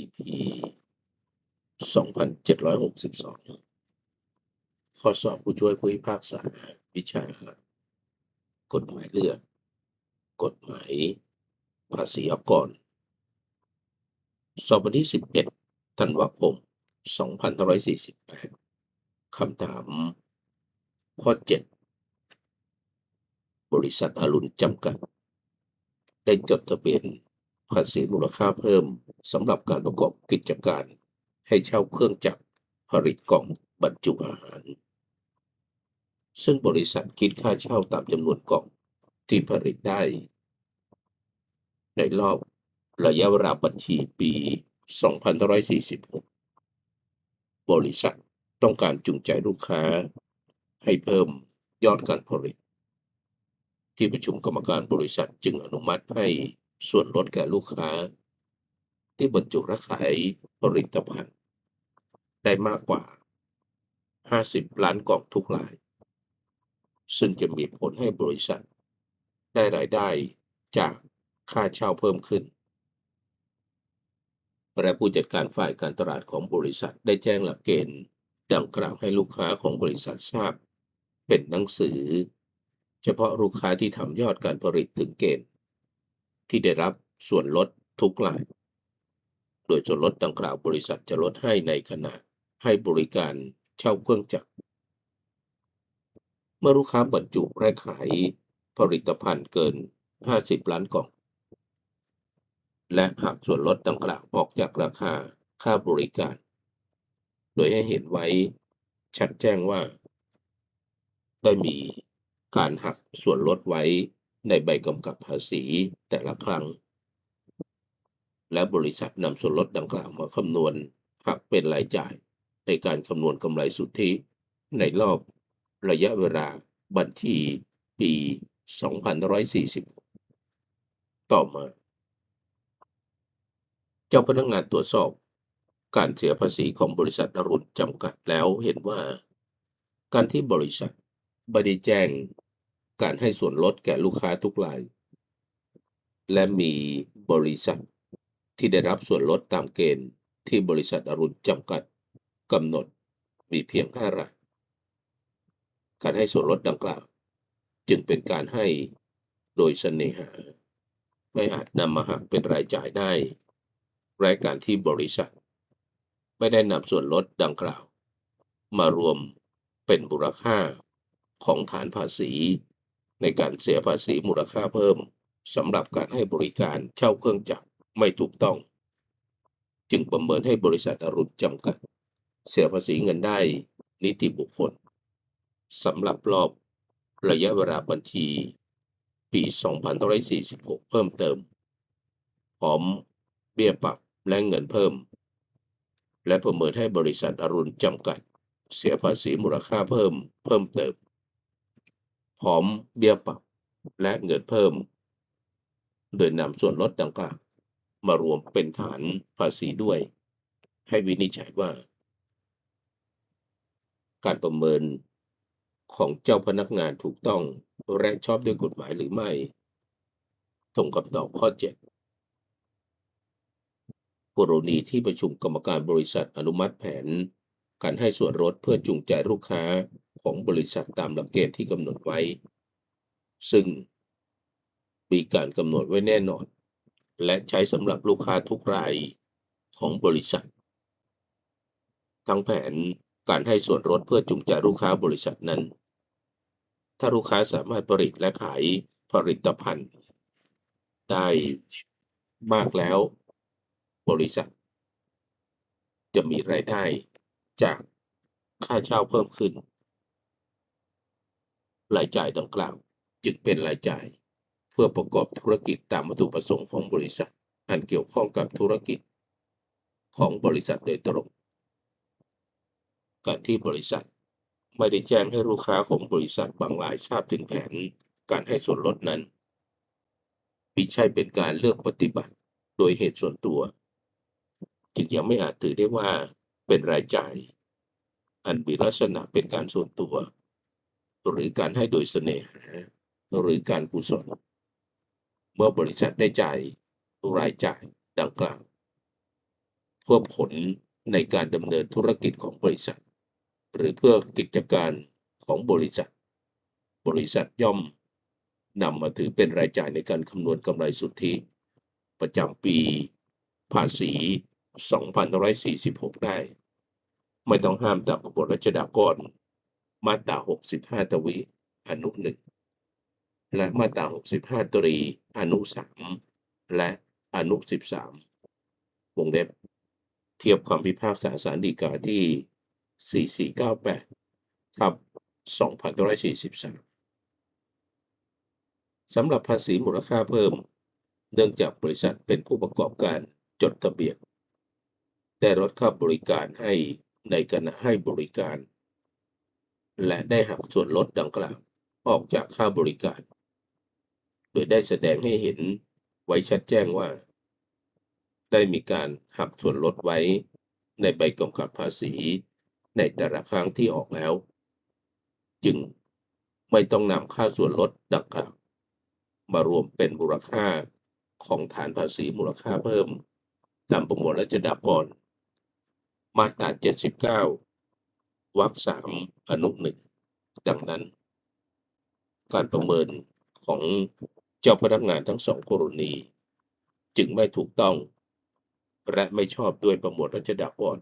EP 2762 ข้อสอบผู้ช่วยผู้พิพากษาวิชากฎหมายเลือก กฎหมายภาษีอากร สอบวันที่ 11 ธันวาคม 2548 คำถาม ข้อ 7 บริษัทอรุณจำกัด ได้จดทะเบียน ภาษีมูลค่าเพิ่มสำหรับการประกอบกิจการ ให้เช่าเครื่องจักรผลิตกล่องบรรจุอาหาร ซึ่งบริษัทคิดค่าเช่าตามจำนวนกล่องที่ผลิตได้ ในรอบระยะเวลาบัญชีปี 2546 บริษัทต้องการจูงใจลูกค้า ให้เพิ่มยอดการผลิต ที่ประชุมกรรมการบริษัทจึงอนุมัติให้ ส่วนลดแก่ลูกค้า ที่บรรจุและขายผลิตภัณฑ์ ได้มากกว่า 50 ล้านกล่องทุกราย ซึ่งจะมีผลให้บริษัท ได้รายได้จากค่าเช่าเพิ่มขึ้น และผู้จัดการฝ่ายการตลาดของบริษัทได้แจ้งหลักเกณฑ์ดังกล่าวให้ลูกค้าของบริษัททราบ เป็นหนังสือ เฉพาะลูกค้าที่ทำยอดการผลิตถึงเกณฑ์ ที่ได้รับส่วนลดทุกราย โดยส่วนลดดังกล่าวบริษัทจะลดให้ในขณะให้บริการเช่าเครื่องจักร เมื่อลูกค้าบรรจุและขายผลิตภัณฑ์เกิน 50 ล้านกล่อง และหักส่วนลดดังกล่าวออกจากราคาค่าบริการ โดยให้เห็นไว้ชัดแจ้งว่า ได้มีการหักส่วนลดไว้ ในใบกำกับภาษีแต่ละครั้ง และบริษัทนำส่วนลดดังกล่าวมาคำนวณหักเป็นรายจ่ายในการคำนวณกำไรสุทธิ ในรอบระยะเวลาบัญชีปี 2540 ต่อมา เจ้าพนักงานตรวจสอบการเสียภาษีของบริษัทอรุณจำกัดแล้วเห็นว่า การที่บริษัทไม่ได้แจ้ง การให้ส่วนลดแก่ลูกค้าทุกราย และมีบริษัทที่ได้รับส่วนลดตามเกณฑ์ที่บริษัทอรุณจำกัดกำหนดมีเพียง5ราย การให้ส่วนลดดังกล่าว จึงเป็นการให้โดยเสน่หา ไม่อาจนำมาหักเป็นรายจ่ายได้ รายการที่บริษัท ไม่ได้นำส่วนลดดังกล่าว มารวมเป็นมูลค่าของฐานภาษี ในการเสียภาษีมูลค่าเพิ่มสำหรับการให้บริการเช่าเครื่องจักรไม่ถูกต้อง จึงประเมินให้บริษัทอรุณจำกัด เสียภาษีเงินได้นิติบุคคลสำหรับรอบระยะเวลาบัญชี ปี 2546 เพิ่มเติม พร้อมเบี้ยปรับและเงินเพิ่ม และประเมินให้บริษัทอรุณจำกัด เสียภาษีมูลค่าเพิ่มเพิ่มเติม พร้อมเบี้ยปรับและเงินเพิ่ม โดยนำส่วนลดดังกล่าวมารวมเป็นฐานภาษีด้วย ให้วินิจฉัยว่า การประเมินของเจ้าพนักงานถูกต้องและชอบด้วยกฎหมายหรือไม่ตรงกับตอบข้อ 7 กรณีที่ประชุมกรรมการบริษัทอนุมัติแผน การให้ส่วนลดเพื่อจูงใจลูกค้าของบริษัทตามหลักเกณฑ์ที่กำหนดไว้ ซึ่งมีการกำหนดไว้แน่นอน และใช้สำหรับลูกค้าทุกรายของบริษัท ทั้งแผนการให้ส่วนลดเพื่อจูงใจลูกค้าบริษัทนั้น ถ้าลูกค้าสามารถผลิตและขายผลิตภัณฑ์ ได้มากแล้ว บริษัท จะมีรายได้ จากค่าเช่าเพิ่มขึ้น รายจ่ายดังกล่าวจึงเป็นรายจ่าย เพื่อประกอบธุรกิจตามวัตถุประสงค์ของบริษัท อันเกี่ยวข้องกับธุรกิจ ของบริษัทโดยตรง การที่บริษัทไม่ได้แจ้งให้ลูกค้าของบริษัทบางรายทราบถึงแผนการให้ส่วนลดนั้นมิใช่เป็นการเลือกปฏิบัติ โดยเหตุส่วนตัว จึงยังไม่อาจถือได้ว่า เป็นรายจ่าย อันมีลักษณะเป็นการส่วนตัว หรือการให้โดยเสน่หาหรือการกุศลเมื่อบริษัทได้จ่ายรายจ่ายดังกล่าวเพื่อผลในการดำเนินธุรกิจของบริษัท หรือเพื่อกิจการของบริษัท บริษัทย่อมนำมาถือเป็นรายจ่ายในการคำนวณกำไรสุทธิ ประจำปี ภาษี 2546 ได้ ไม่ต้องห้ามตามกฎรัชดากรมาตรา65 ตวีอนุหนึ่งและมาตรา65 ตรี อนุ 3 และอนุ 13 วงเล็บ เทียบคำพิพากษาศาลฎีกาที่ 4498ทับ2543 สำหรับภาษีมูลค่าเพิ่ม เนื่องจากบริษัทเป็นผู้ประกอบการจดทะเบียน ได้ลดค่าบริการให้ในขณะให้บริการ และได้หักส่วนลดดังกล่าวออกจากค่าบริการ โดยได้แสดงให้เห็นไว้ชัดแจ้งว่า ได้มีการหักส่วนลดไว้ในใบกำกับภาษีในแต่ละครั้งที่ออกแล้ว จึงไม่ต้องนำค่าส่วนลดดังกล่าวมารวมเป็นมูลค่าของฐานภาษีมูลค่าเพิ่มตามประมวลรัชดากร มาตรา 79 วรรคสามอนุหนึ่ง ดังนั้น การประเมินของเจ้าพนักงานทั้งสองกรณี จึงไม่ถูกต้อง และไม่ชอบด้วยประมวลรัชดากร